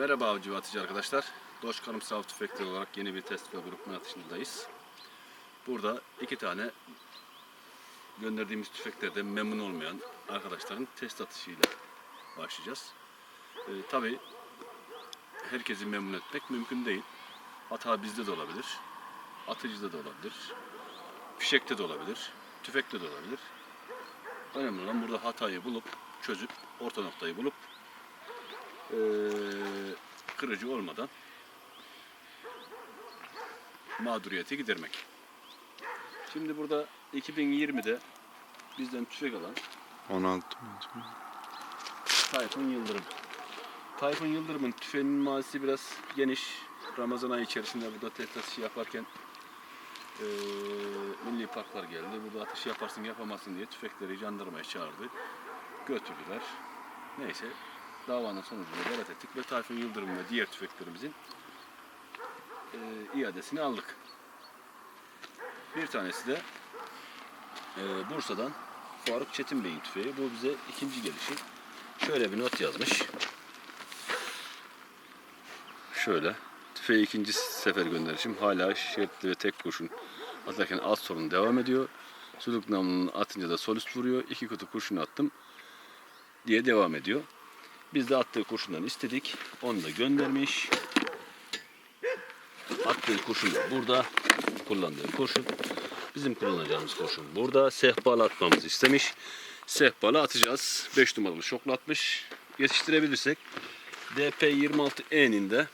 Merhaba avcı ve atıcı arkadaşlar. Doş Karımsal Av Tüfekleri olarak yeni bir test ve grupman atışındayız. Burada iki tane gönderdiğimiz tüfeklerden memnun olmayan arkadaşların test atışıyla başlayacağız. Ee, Tabi herkesi memnun etmek mümkün değil. Hata bizde de olabilir, atıcıda da olabilir, fişekte de olabilir, tüfekte de olabilir. Önemli olan burada hatayı bulup, çözüp, orta noktayı bulup eee, kırıcı olmadan mağduriyeti gidermek. Şimdi burada 2020'de bizden tüfek alan 16 Tayfun Yıldırım. Tayfun Yıldırım'ın tüfeğinin mazisi biraz geniş. Ramazan ayı içerisinde burada atışı yaparken eee, milli parklar geldi. Burada atış yaparsın yapamazsın diye tüfekleri jandarmaya çağırdı. Götürdüler. Neyse davanın sonucunda berat ettik ve Tayfun Yıldırım ve diğer tüfeklerimizin eee, iadesini aldık. Bir tanesi de eee, Bursa'dan Faruk Çetin Bey'in tüfeği. Bu bize ikinci gelişi. Şöyle bir not yazmış. Şöyle. Tüfeği ikinci sefer gönderişim. Hala şeritli ve tek kurşun atarken alt sorun devam ediyor. Suluk namlunun atınca da sol üst vuruyor. İki kutu kurşun attım diye devam ediyor. Biz de attığı kurşundan istedik. Onu da göndermiş. Attığı kurşun da burada. Kullandığı kurşun. Bizim kullanacağımız kurşun burada. Sehpalı atmamızı istemiş. Sehpalı atacağız. 5 numaralı şokla atmış. Yetiştirebilirsek DP26E'nin de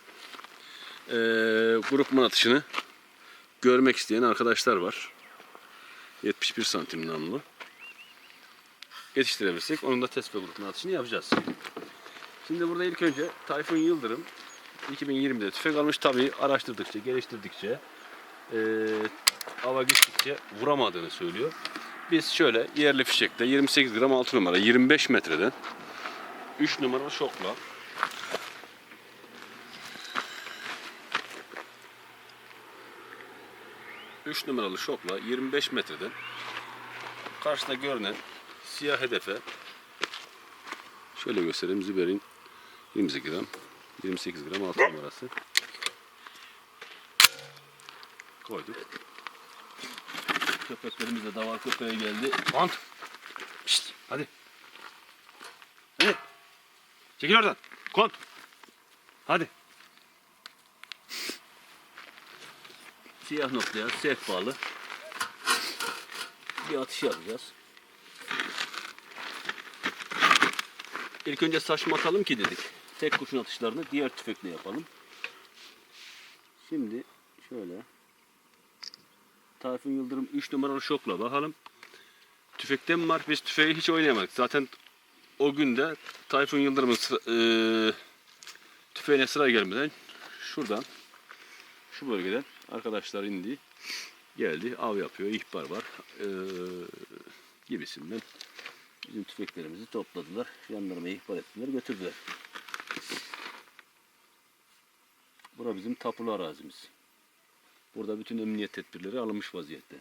eee grupman atışını görmek isteyen arkadaşlar var. 71 santim namlu. Yetiştirebilirsek onun da test ve grupman atışını yapacağız. Şimdi burada ilk önce Tayfun Yıldırım 2020'de tüfek almış. Tabii araştırdıkça, geliştirdikçe eee ava gittikçe vuramadığını söylüyor. Biz şöyle yerli fişekte 28 gram 6 numara 25 metreden 3 numaralı şokla Üç numaralı şokla 25 metreden karşıda görünen siyah hedefe şöyle göstereyim Züber'in 28 gram 28 gram 6 numarası koyduk. Köpeklerimiz de davar köpeğe geldi. Bant. Şşt, hadi. Hadi. Çekil oradan. Kont. Hadi. Siyah noktaya sehpalı bir atış yapacağız. İlk önce saçma atalım ki dedik. Tek kurşun atışlarını diğer tüfekle yapalım. Şimdi şöyle Tayfun Yıldırım 3 numaralı şokla bakalım. Tüfekte mi var? Biz tüfeği hiç oynayamadık. Zaten o günde Tayfun Yıldırım'ın eee, tüfeğine sıra gelmeden şuradan şu bölgeden arkadaşlar indi. Geldi. Av yapıyor. ihbar var. eee, gibisinden bizim tüfeklerimizi topladılar. Jandarmaya ihbar ettiler. Götürdüler. Bura bizim tapulu arazimiz. Burada bütün emniyet tedbirleri alınmış vaziyette.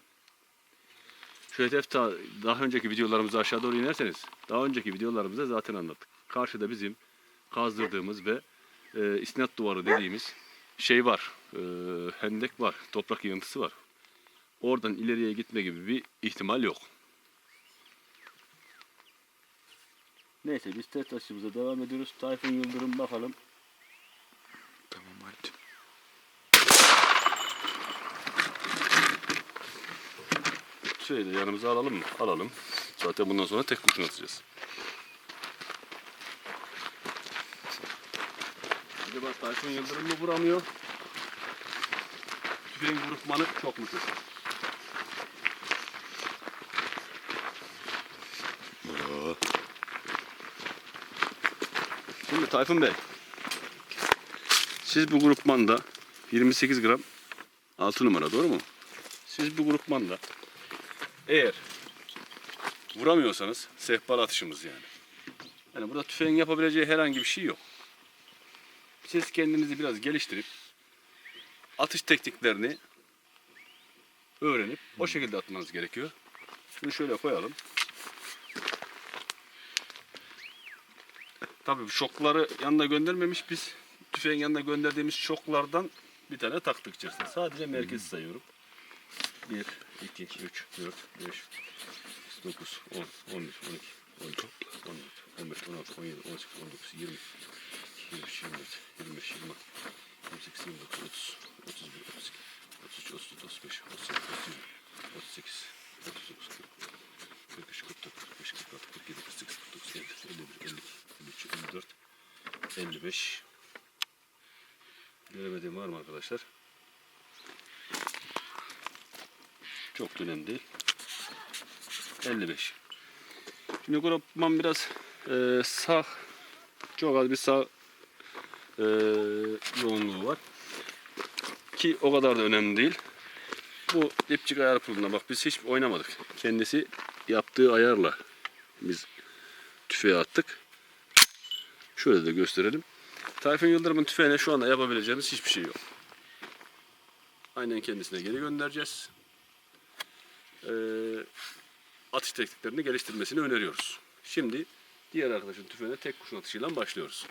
Şu hedef daha önceki videolarımızı aşağı doğru inerseniz daha önceki videolarımızda zaten anlattık. Karşıda bizim kazdırdığımız ve e, isnat duvarı dediğimiz şey var. E, hendek var. Toprak yığıntısı var. Oradan ileriye gitme gibi bir ihtimal yok. Neyse biz test taşımıza devam ediyoruz. Tayfun Yıldırım bakalım. De yanımıza alalım mı? Alalım. Zaten bundan sonra tek kurşun atacağız. Acaba Tayfun Yıldırım mı vuramıyor? Tüfeğin grupmanı çok mu kötü? Oo. Şimdi Tayfun Bey. Siz bu grupmanda 28 gram 6 numara doğru mu? Siz bu grupmanda eğer vuramıyorsanız sehpalı atışımız yani. Yani burada tüfeğin yapabileceği herhangi bir şey yok. Siz kendinizi biraz geliştirip atış tekniklerini öğrenip o şekilde atmanız gerekiyor. Şunu şöyle koyalım. Tabii şokları yanına göndermemiş biz tüfeğin yanına gönderdiğimiz şoklardan bir tane taktık içerisine. Sadece merkezi sayıyorum. 1, 2, 3, 4, 5, 9, 10, 11, 12, 13, 14, 15, 16, 17, 18, 19, 20, 23, 24, 25, 26, 28, 29, 30, 31, 32, 33, 34, 35, 36, 37, 38, 39, 40, 43, 44, 45, 46, 47, 48, 49, 50, 51, 52, 53, 54, 55. Göremediğim var mı arkadaşlar? Çok önemli değil. 55. Şimdi grupman biraz e, sağ, çok az bir sağ e, yoğunluğu var. Ki o kadar da önemli değil. Bu dipçik ayar puluna bak biz hiç oynamadık. Kendisi yaptığı ayarla biz tüfeğe attık. Şöyle de gösterelim. Tayfun Yıldırım'ın tüfeğine şu anda yapabileceğimiz hiçbir şey yok. Aynen kendisine geri göndereceğiz. Ee, atış tekniklerini geliştirmesini öneriyoruz. Şimdi diğer arkadaşın tüfeğine tek kurşun atışıyla başlıyoruz.